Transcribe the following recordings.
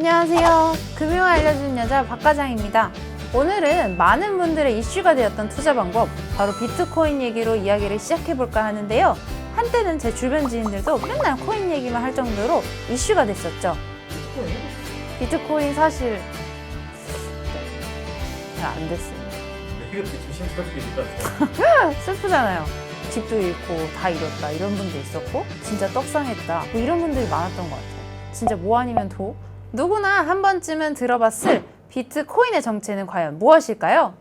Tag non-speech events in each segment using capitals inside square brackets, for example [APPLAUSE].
안녕하세요. 금융 알려주는 여자 박과장입니다. 오늘은 많은 분들의 이슈가 되었던 투자 방법, 바로 비트코인 얘기로 이야기를 시작해볼까 하는데요. 한때는 제 주변 지인들도 맨날 코인 얘기만 할 정도로 이슈가 됐었죠. 비트코인 사실 잘 안 됐습니다. 조심스럽게. [LAUGHS] 슬프잖아요. 집도 잃고 다 잃었다 이런 분도 있었고 진짜 떡상했다 뭐 이런 분들이 많았던 것 같아요. 진짜 뭐 아니면 도? 누구나 한 번쯤은 들어봤을 비트코인의 정체는 과연 무엇일까요?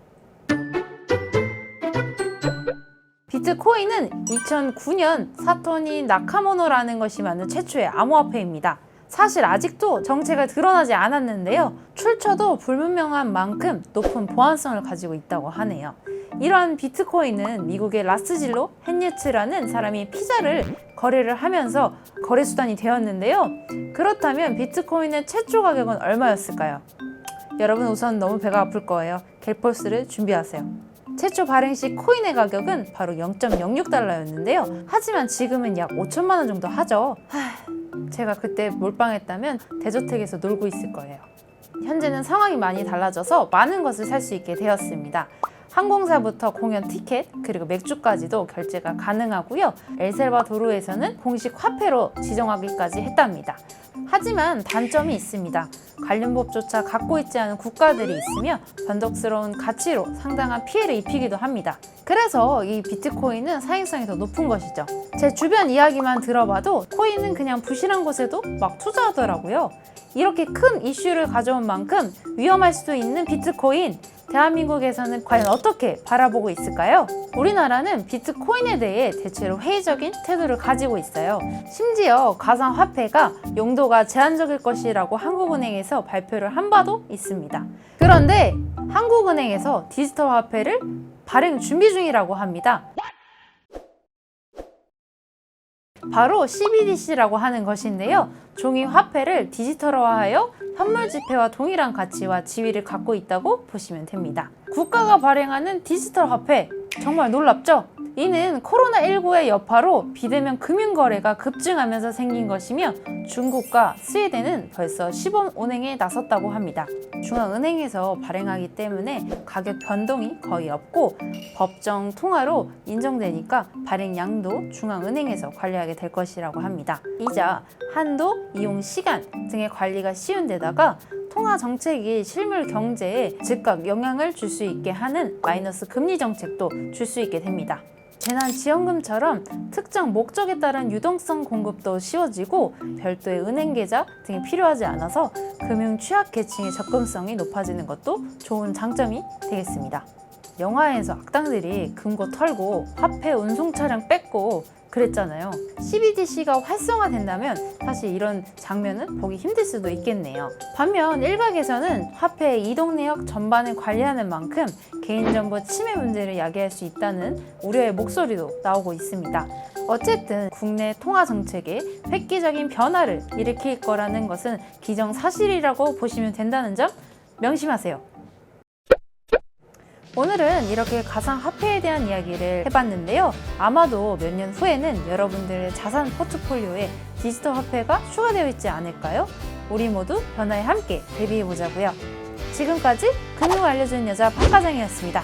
비트코인은 2009년 사토니 나카모노라는 것이 만든 최초의 암호화폐입니다. 사실 아직도 정체가 드러나지 않았는데요. 출처도 불분명한 만큼 높은 보안성을 가지고 있다고 하네요. 이러한 비트코인은 미국의 라스질로 헨리츠라는 사람이 피자를 거래를 하면서 거래 수단이 되었는데요. 그렇다면 비트코인의 최초 가격은 얼마였을까요? 여러분 우선 너무 배가 아플 거예요. 갤펄스를 준비하세요. 최초 발행 시 코인의 가격은 바로 0.06달러였는데요. 하지만 지금은 약 5천만 원 정도 하죠. 하, 제가 그때 몰빵했다면 대저택에서 놀고 있을 거예요. 현재는 상황이 많이 달라져서 많은 것을 살 수 있게 되었습니다. 항공사부터 공연 티켓 그리고 맥주까지도 결제가 가능하고요. 엘살바도르에서는 공식 화폐로 지정하기까지 했답니다. 하지만 단점이 있습니다. 관련 법조차 갖고 있지 않은 국가들이 있으며 변덕스러운 가치로 상당한 피해를 입히기도 합니다. 그래서 이 비트코인은 사행성이 더 높은 것이죠. 제 주변 이야기만 들어봐도 코인은 그냥 부실한 곳에도 막 투자하더라고요. 이렇게 큰 이슈를 가져온 만큼 위험할 수도 있는 비트코인. 대한민국에서는 과연 어떻게 바라보고 있을까요? 우리나라는 비트코인에 대해 대체로 회의적인 태도를 가지고 있어요. 심지어 가상화폐가 용도가 제한적일 것이라고 한국은행에서 발표를 한 바도 있습니다. 그런데 한국은행에서 디지털 화폐를 발행 준비 중이라고 합니다. 바로 CBDC라고 하는 것인데요. 종이 화폐를 디지털화하여 현물 지폐와 동일한 가치와 지위를 갖고 있다고 보시면 됩니다. 국가가 발행하는 디지털 화폐 정말 놀랍죠? 이는 코로나19의 여파로 비대면 금융거래가 급증하면서 생긴 것이며 중국과 스웨덴은 벌써 시범 운행에 나섰다고 합니다. 중앙은행에서 발행하기 때문에 가격 변동이 거의 없고 법정 통화로 인정되니까 발행량도 중앙은행에서 관리하게 될 것이라고 합니다. 이자, 한도, 이용 시간 등의 관리가 쉬운 데다가 통화 정책이 실물 경제에 즉각 영향을 줄 수 있게 하는 마이너스 금리 정책도 줄 수 있게 됩니다. 재난지원금처럼 특정 목적에 따른 유동성 공급도 쉬워지고 별도의 은행 계좌 등이 필요하지 않아서 금융 취약 계층의 접근성이 높아지는 것도 좋은 장점이 되겠습니다. 영화에서 악당들이 금고 털고 화폐 운송 차량 뺏고 그랬잖아요. CBDC가 활성화된다면 사실 이런 장면은 보기 힘들 수도 있겠네요. 반면 일각에서는 화폐의 이동 내역 전반을 관리하는 만큼 개인정보 침해 문제를 야기할 수 있다는 우려의 목소리도 나오고 있습니다. 어쨌든 국내 통화 정책에 획기적인 변화를 일으킬 거라는 것은 기정사실이라고 보시면 된다는 점 명심하세요. 오늘은 이렇게 가상화폐에 대한 이야기를 해봤는데요. 아마도 몇 년 후에는 여러분들의 자산 포트폴리오에 디지털 화폐가 추가되어 있지 않을까요? 우리 모두 변화에 함께 대비해보자고요. 지금까지 금융 알려주는 여자 박과장이었습니다.